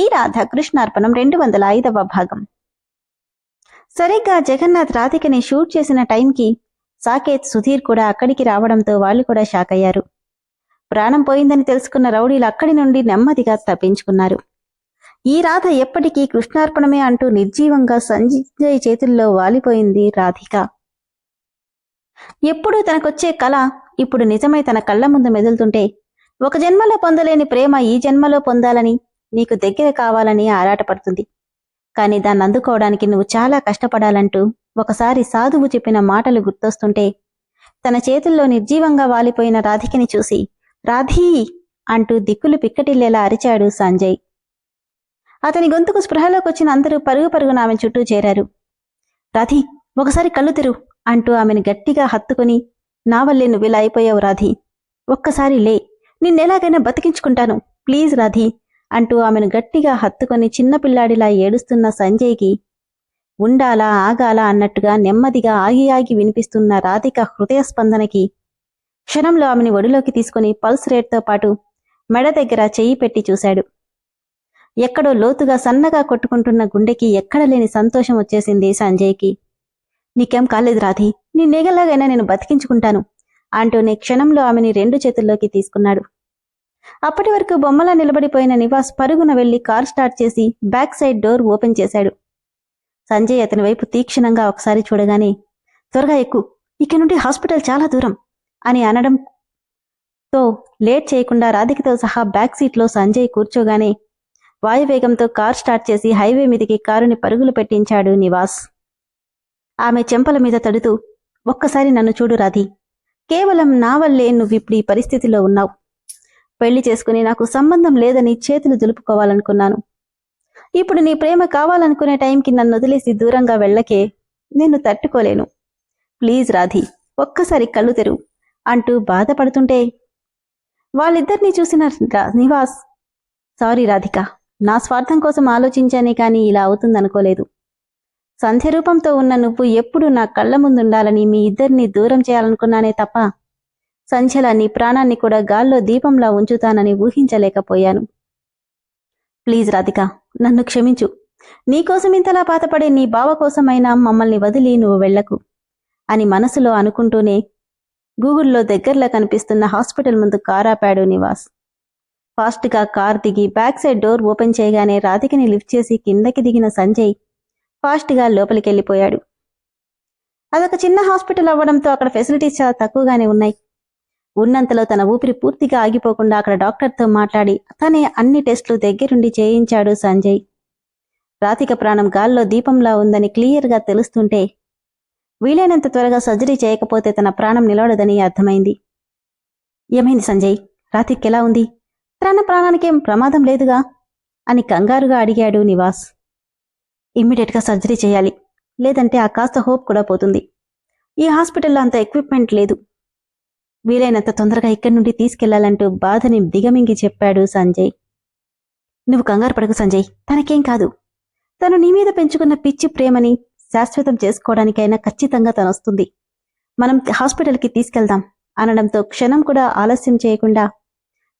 ఈ రాధ కృష్ణార్పణం రెండు వందల ఐదవ భాగం. సరిగ్గా జగన్నాథ్ రాధికని షూట్ చేసిన టైంకి సాకేత్ సుధీర్ కూడా అక్కడికి రావడంతో వాళ్ళు కూడా షాక్ అయ్యారు. ప్రాణం పోయిందని తెలుసుకున్న రౌడీలు అక్కడి నుండి నెమ్మదిగా తప్పించుకున్నారు. ఈ రాధ ఎప్పటికీ కృష్ణార్పణమే అంటూ నిర్జీవంగా సంజయ్ చేతుల్లో వాలిపోయింది రాధిక. ఎప్పుడూ తనకొచ్చే కళ ఇప్పుడు నిజమై తన కళ్ళ ముందు మెదులుతుంటే ఒక జన్మలో పొందలేని ప్రేమ ఈ జన్మలో పొందాలని నీకు దగ్గర కావాలని ఆరాటపడుతుంది. కానీ దాన్ని అందుకోవడానికి నువ్వు చాలా కష్టపడాలంటూ ఒకసారి సాధువు చెప్పిన మాటలు గుర్తొస్తుంటే తన చేతుల్లో నిర్జీవంగా వాలిపోయిన రాధికని చూసి రాధీ అంటూ దిక్కులు పిక్కటిల్లేలా అరిచాడు సంజయ్. అతని గొంతుకు స్పృహలోకి వచ్చిన అందరూ పరుగు పరుగున ఆమె చుట్టూ చేరారు. రాధి ఒకసారి కళ్ళు తెరు అంటూ ఆమెను గట్టిగా హత్తుకుని నా వల్లే నువ్వు ఇలా అయిపోయావు రాధి. ఒక్కసారి లే నిన్నెలాగైనా బతికించుకుంటాను. ప్లీజ్ రాధి అంటూ ఆమెను గట్టిగా హత్తుకొని చిన్నపిల్లాడిలా ఏడుస్తున్న సంజయ్కి ఉండాలా ఆగాలా అన్నట్టుగా నెమ్మదిగా ఆగి ఆగి వినిపిస్తున్న రాధిక హృదయ స్పందనకి క్షణంలో ఆమెని ఒడిలోకి తీసుకుని పల్స్ రేట్తో పాటు మెడ దగ్గర చెయ్యి పెట్టి చూశాడు. ఎక్కడో లోతుగా సన్నగా కొట్టుకుంటున్న గుండెకి ఎక్కడ లేని సంతోషం వచ్చేసింది సంజయ్కి. నీకేం కాలేదు రాధి నీ నేగలాగైనా నేను బతికించుకుంటాను అంటూనే క్షణంలో ఆమెని రెండు చేతుల్లోకి తీసుకున్నాడు. అప్పటి వరకు బొమ్మలా నిలబడిపోయిన నివాస్ పరుగున వెళ్ళి కార్ స్టార్ట్ చేసి బ్యాక్ సైడ్ డోర్ ఓపెన్ చేశాడు. సంజయ్ అతని వైపు తీక్షణంగా ఒకసారి చూడగానే త్వరగా ఎక్కు ఇక్కడి నుండి హాస్పిటల్ చాలా దూరం అని అనడంతో లేట్ చేయకుండా రాధికతో సహా బ్యాక్ సీట్లో సంజయ్ కూర్చోగానే వాయువేగంతో కార్ స్టార్ట్ చేసి హైవే మీదకి కారుని పరుగులు పెట్టించాడు నివాస్. ఆమె చెంపల మీద తడుతూ ఒక్కసారి నన్ను చూడు రాధి కేవలం నా వల్లే నువ్విప్పుడు ఈ పరిస్థితిలో ఉన్నావు. పెళ్ళి చేసుకుని నాకు సంబంధం లేదని చేతులు దులుపుకోవాలనుకున్నాను. ఇప్పుడు నీ ప్రేమ కావాలనుకునే టైంకి నన్ను వదిలేసి దూరంగా వెళ్ళకే నేను తట్టుకోలేను. ప్లీజ్ రాధి ఒక్కసారి కళ్ళు తెరువు అంటూ బాధపడుతుంటే వాళ్ళిద్దరినీ చూసిన రా- నివాస్ సారీ రాధిక నా స్వార్థం కోసం ఆలోచించానే కానీ ఇలా అవుతుందనుకోలేదు. సంధ్య రూపంతో ఉన్న నువ్వు ఎప్పుడు నా కళ్ళ ముందుండాలని మీ ఇద్దరిని దూరం చేయాలనుకున్నానే తప్ప సంధ్యల నీ ప్రాణాన్ని కూడా గాల్లో దీపంలా ఉంచుతానని ఊహించలేకపోయాను. ప్లీజ్ రాధిక నన్ను క్షమించు. నీకోసం ఇంతలా బాధపడే నీ బావ కోసమైనా మమ్మల్ని వదిలి నువ్వు వెళ్ళకు అని మనసులో అనుకుంటూనే గూగుల్లో దగ్గరలో కనిపిస్తున్న హాస్పిటల్ ముందు కారాపాడు నివాస్. ఫాస్ట్గా కార్ దిగి బ్యాక్ సైడ్ డోర్ ఓపెన్ చేయగానే రాధికని లిఫ్ట్ చేసి కిందకి దిగిన సంజయ్ ఫాస్ట్గా లోపలికి వెళ్ళిపోయాడు అదొక చిన్న హాస్పిటల్ అవ్వడంతో అక్కడ ఫెసిలిటీస్ చాలా తక్కువగానే ఉన్నాయి. ఉన్నంతలో తన ఊపిరి పూర్తిగా ఆగిపోకుండా అక్కడ డాక్టర్తో మాట్లాడి తనే అన్ని టెస్టులు దగ్గరుండి చేయించాడు సంజయ్. రాతిక ప్రాణం గాల్లో దీపంలా ఉందని క్లియర్గా తెలుస్తుంటే వీలైనంత త్వరగా సర్జరీ చేయకపోతే తన ప్రాణం నిలవడదని అర్థమైంది. ఏమైంది సంజయ్? రాతిక్ ఎలా ఉంది? తన ప్రాణానికేం ప్రమాదం లేదుగా? అని కంగారుగా అడిగాడు నివాస్. ఇమ్మీడియట్గా సర్జరీ చేయాలి లేదంటే ఆ కాస్త హోప్ కూడా పోతుంది. ఈ హాస్పిటల్లో అంత ఎక్విప్మెంట్ లేదు. వీలైనంత తొందరగా ఇక్కడి నుండి తీసుకెళ్ళాలంటూ బాధని దిగమింగి చెప్పాడు సంజయ్. నువ్వు కంగారు పడకు సంజయ్ తనకేం కాదు. తను నీ మీద పెంచుకున్న పిచ్చి ప్రేమని శాశ్వతం చేసుకోవడానికైనా ఖచ్చితంగా తనొస్తుంది. మనం హాస్పిటల్కి తీసుకెళ్దాం అనడంతో క్షణం కూడా ఆలస్యం చేయకుండా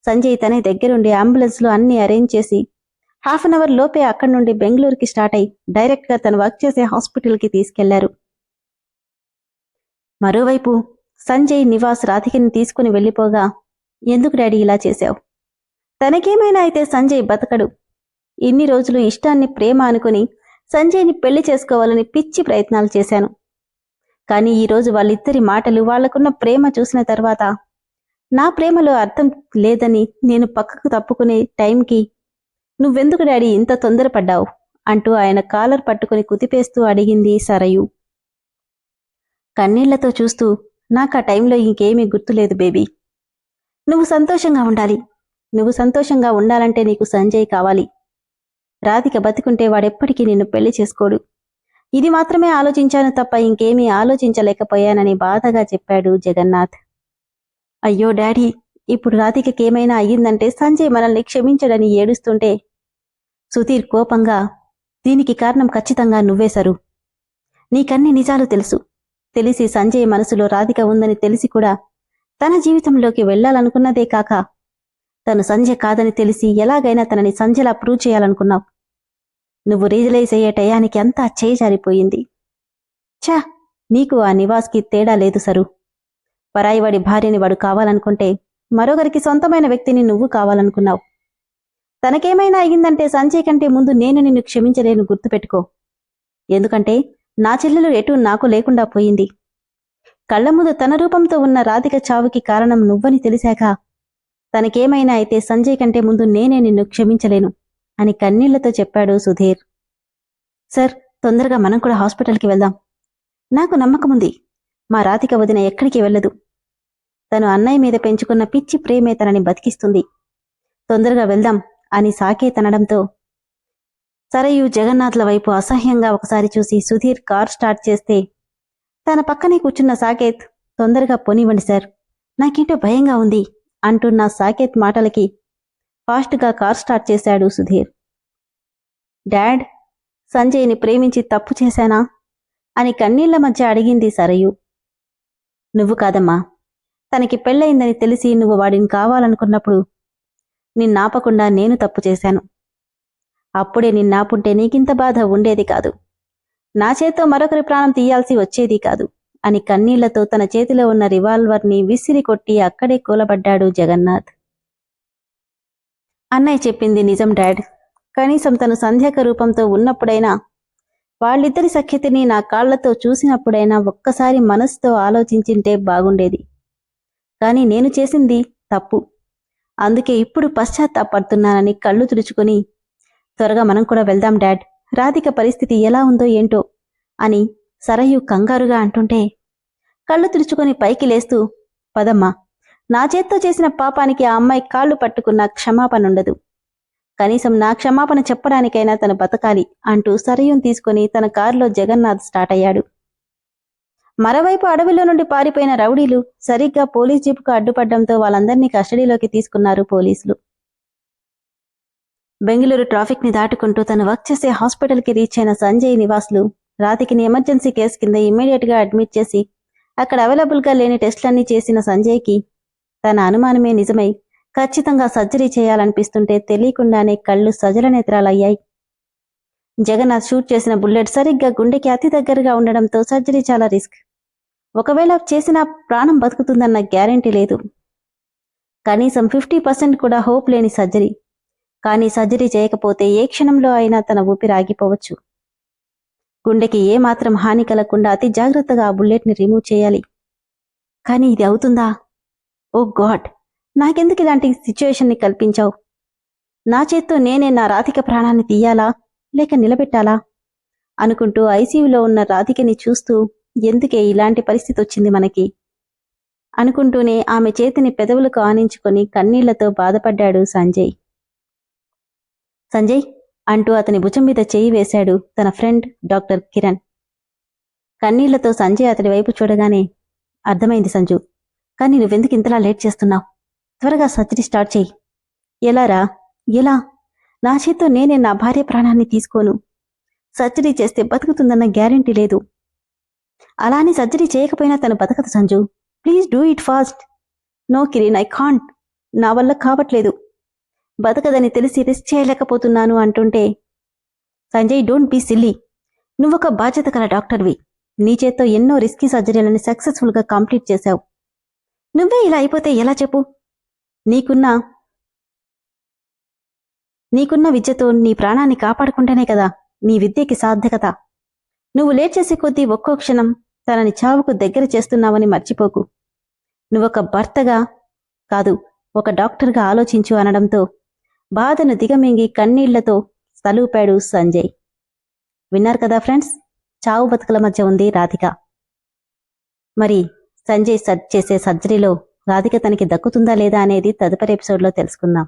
సంజయ్ తనే దగ్గరుండి అంబులెన్స్లో అన్ని అరేంజ్ చేసి హాఫ్ అన్ అవర్ లోపే అక్కడి నుండి బెంగళూరుకి స్టార్ట్ అయి డైరెక్ట్గా తను వర్క్ చేసే హాస్పిటల్కి తీసుకెళ్ళారు. మరోవైపు సంజయ్ నివాస్ రాధికని తీసుకుని వెళ్ళిపోగా ఎందుకు డాడీ ఇలా చేశావు? తనకేమైనా అయితే సంజయ్ బతకడు. ఇన్ని రోజులు ఇష్టాన్ని ప్రేమ అనుకుని సంజయ్ని పెళ్ళి చేసుకోవాలని పిచ్చి ప్రయత్నాలు చేశాను. కానీ ఈరోజు వాళ్ళిద్దరి మాటలు వాళ్ళకున్న ప్రేమ చూసిన తర్వాత నా ప్రేమలో అర్థం లేదని నేను పక్కకు తప్పుకునే టైంకి నువ్వెందుకు డాడీ ఇంత తొందరపడ్డావు? అంటూ ఆయన కాలర్ పట్టుకుని కుతిపేస్తూ అడిగింది సరయు. కన్నీళ్ళతో చూస్తూ నాకు ఆ టైంలో ఇంకేమీ గుర్తులేదు బేబీ. నువ్వు సంతోషంగా ఉండాలి. నువ్వు సంతోషంగా ఉండాలంటే నీకు సంజయ్ కావాలి. రాధిక బతికుంటే వాడెప్పటికీ నిన్ను పెళ్ళి చేసుకోడు. ఇది మాత్రమే ఆలోచించాను తప్ప ఇంకేమీ ఆలోచించలేకపోయానని బాధగా చెప్పాడు జగన్నాథ్. అయ్యో డాడీ ఇప్పుడు రాధికకేమైనా అయ్యిందంటే సంజయ్ మనల్ని క్షమించడని ఏడుస్తుంటే. సుధీర్ కోపంగా దీనికి కారణం ఖచ్చితంగా నువ్వే సరు. నీకన్ని నిజాలు తెలుసు. తెలిసి సంజయ్ మనసులో రాధిక ఉందని తెలిసి కూడా తన జీవితంలోకి వెళ్ళాలనుకున్నదే కాక తను సంజయ్ కాదని తెలిసి ఎలాగైనా తనని సంజయ్లా ప్రూవ్ చేయాలనుకున్నావు. నువ్వు రియలైజ్ అయ్యే టయానికి అంతా చేయి ఛా నీకు ఆ నివాస్కి తేడా లేదు సరు. పరాయివాడి భార్యని వాడు కావాలనుకుంటే మరొకరికి సొంతమైన వ్యక్తిని నువ్వు కావాలనుకున్నావు. తనకేమైనా అయ్యిందంటే సంజయ్ కంటే ముందు నేను నిన్ను క్షమించలేను గుర్తుపెట్టుకో. ఎందుకంటే నా చెల్లెలు ఎటు నాకు లేకుండా పోయింది. కళ్ళ ముందు తన రూపంతో ఉన్న రాధిక చావుకి కారణం నువ్వని తెలిసాక తనకేమైనా అయితే సంజయ్ కంటే ముందు నేనే నిన్ను క్షమించలేను అని కన్నీళ్ళతో చెప్పాడు సుధీర్. సార్ తొందరగా మనం కూడా హాస్పిటల్కి వెళ్దాం. నాకు నమ్మకముంది మా రాధిక వదిన ఎక్కడికి వెళ్ళదు. తను అన్నయ్య మీద పెంచుకున్న పిచ్చి ప్రేమే తనని బతికిస్తుంది. తొందరగా వెళ్దాం అని సాకే తనడంతో సరయు జగన్నాథ్ల వైపు అసహ్యంగా ఒకసారి చూసి సుధీర్ కార్ స్టార్ట్ చేస్తే తన పక్కనే కూర్చున్న సాకేత్ తొందరగా పోనివ్వండి సార్. నాకేంటో భయంగా ఉంది అంటున్న సాకేత్ మాటలకి ఫాస్ట్గా కార్ స్టార్ట్ చేశాడు సుధీర్. డాడ్ సంజయ్ని ప్రేమించి తప్పు చేశానా? అని కన్నీళ్ళ మధ్య అడిగింది సరయు. నువ్వు కాదమ్మా. తనకి పెళ్ళయిందని తెలిసి నువ్వు వాడిని కావాలనుకున్నప్పుడు నిన్నాపకుండా నేను తప్పు చేశాను. అప్పుడే నిన్నాపుంటే నీకింత బాధ ఉండేది కాదు. నా చేత్తో మరొకరి ప్రాణం తీయాల్సి వచ్చేది కాదు. అని కన్నీళ్ళతో తన చేతిలో ఉన్న రివాల్వర్ని విసిరి కొట్టి అక్కడే కూలబడ్డాడు జగన్నాథ్. అన్నయ్య చెప్పింది నిజం డాడ్. కనీసం తను సంధ్యాక రూపంతో ఉన్నప్పుడైనా వాళ్ళిద్దరి సఖ్యతని నా కాళ్ళతో చూసినప్పుడైనా ఒక్కసారి మనసుతో ఆలోచించింటే బాగుండేది. కానీ నేను చేసింది తప్పు. అందుకే ఇప్పుడు పశ్చాత్తాపడుతున్నానని కళ్ళు తుడుచుకుని త్వరగా మనం కూడా వెళ్దాం డాడ్. రాధిక పరిస్థితి ఎలా ఉందో ఏంటో అని సరయు కంగారుగా అంటుంటే కళ్ళు తుడుచుకొని పైకి లేస్తూ పదమ్మా నా చేత్తో చేసిన పాపానికి ఆ అమ్మాయి కాళ్ళు పట్టుకున్న క్షమాపణ ఉండదు. కనీసం నా క్షమాపణ చెప్పడానికైనా తను బతకాలి అంటూ సరయుని తీసుకుని తన కారులో జగన్నాథ్ స్టార్ట్ అయ్యాడు. మరోవైపు అడవిలో నుండి పారిపోయిన రౌడీలు సరిగ్గా పోలీస్ జీపుకు అడ్డుపడడంతో వాళ్ళందరినీ కస్టడీలోకి తీసుకున్నారు పోలీసులు. బెంగళూరు ట్రాఫిక్ని దాటుకుంటూ తను వర్క్ చేసే హాస్పిటల్కి రీచ్ అయిన సంజయ్ నివాసులు రాతికిని ఎమర్జెన్సీ కేసు కింద ఇమ్మీడియట్గా అడ్మిట్ చేసి అక్కడ అవైలబుల్గా లేని టెస్టులన్నీ చేసిన సంజయ్కి తన అనుమానమే నిజమై ఖచ్చితంగా సర్జరీ చేయాలనిపిస్తుంటే తెలియకుండానే కళ్ళు సజల నేత్రాలయ్యాయి జగన్నాథ్ షూట్ చేసిన బుల్లెట్ సరిగ్గా గుండెకి అతి దగ్గరగా ఉండడంతో సర్జరీ చాలా రిస్క్. ఒకవేళ చేసిన ప్రాణం బతుకుతుందన్న గ్యారెంటీ లేదు. కనీసం ఫిఫ్టీ పర్సెంట్ కూడా హోప్ లేని సర్జరీ. కానీ సర్జరీ చేయకపోతే ఏ క్షణంలో అయినా తన ఊపిరి ఆగిపోవచ్చు. గుండెకి ఏ మాత్రం హాని కలగకుండా అతి జాగ్రత్తగా ఆ బుల్లెట్ని రిమూవ్ చేయాలి. కానీ ఇది అవుతుందా? Oh God! నాకెందుకు ఇలాంటి సిచ్యువేషన్ని కల్పించావు? నా చేత్తో నేనే నా రాధిక ప్రాణాన్ని తీయాలా? లేక నిలబెట్టాలా? అనుకుంటూ ఐసీయూలో ఉన్న రాధికని చూస్తూ ఎందుకే ఇలాంటి పరిస్థితి వచ్చింది మనకి? అనుకుంటూనే ఆమె చేతిని పెదవులకు ఆనించుకొని కన్నీళ్ళతో బాధపడ్డాడు సంజయ్. సంజయ్ అంటూ అతని భుజం మీద చేయి వేశాడు తన ఫ్రెండ్ డాక్టర్ కిరణ్. కన్నీళ్ళతో సంజయ్ అతడి వైపు చూడగానే అర్థమైంది సంజు కానీ నువ్వెందుకు ఇంతలా లేట్ చేస్తున్నావు? త్వరగా సర్జరీ స్టార్ట్ చేయి. ఎలారా ఎలా? నా చేత్తో నేనే నా భార్య ప్రాణాన్ని తీసుకోను. సర్జరీ చేస్తే బతుకుతుందన్న గ్యారెంటీ లేదు. అలానే సర్జరీ చేయకపోయినా తను బతకదు Sanju. Please do it fast. No Kiran I can't. నా వల్ల కావట్లేదు. బతకదని తెలిసి రిస్క్ చేయలేకపోతున్నాను అంటుంటే సంజయ్ డోంట్ బీ సిల్లీ. నువ్వొక బాధ్యత గల డాక్టర్వి. నీ చేత్తో ఎన్నో రిస్కీ సర్జరీలని సక్సెస్ఫుల్గా కంప్లీట్ చేశావు. నువ్వే ఇలా అయిపోతే ఎలా చెప్పు? నీకున్న నీకున్న విద్యతో నీ ప్రాణాన్ని కాపాడుకుంటేనే కదా నీ విద్యకి సార్థకత. నువ్వు లేచేసే కొద్దీ ఒక్కో క్షణం తనని చావుకు దగ్గర చేస్తున్నావని మర్చిపోకు. నువ్వొక భర్తగా కాదు ఒక డాక్టర్గా ఆలోచించు అనడంతో బాధను దిగమింగి కన్నీళ్ళతో తలూపాడు సంజయ్. విన్నారు కదా ఫ్రెండ్స్? చావు బతుకుల మధ్య ఉంది రాధిక. మరి సంజయ్ సర్జ్ చేసే సర్జరీలో రాధిక తనకి దక్కుతుందా లేదా అనేది తదుపరి ఎపిసోడ్లో తెలుసుకుందాం.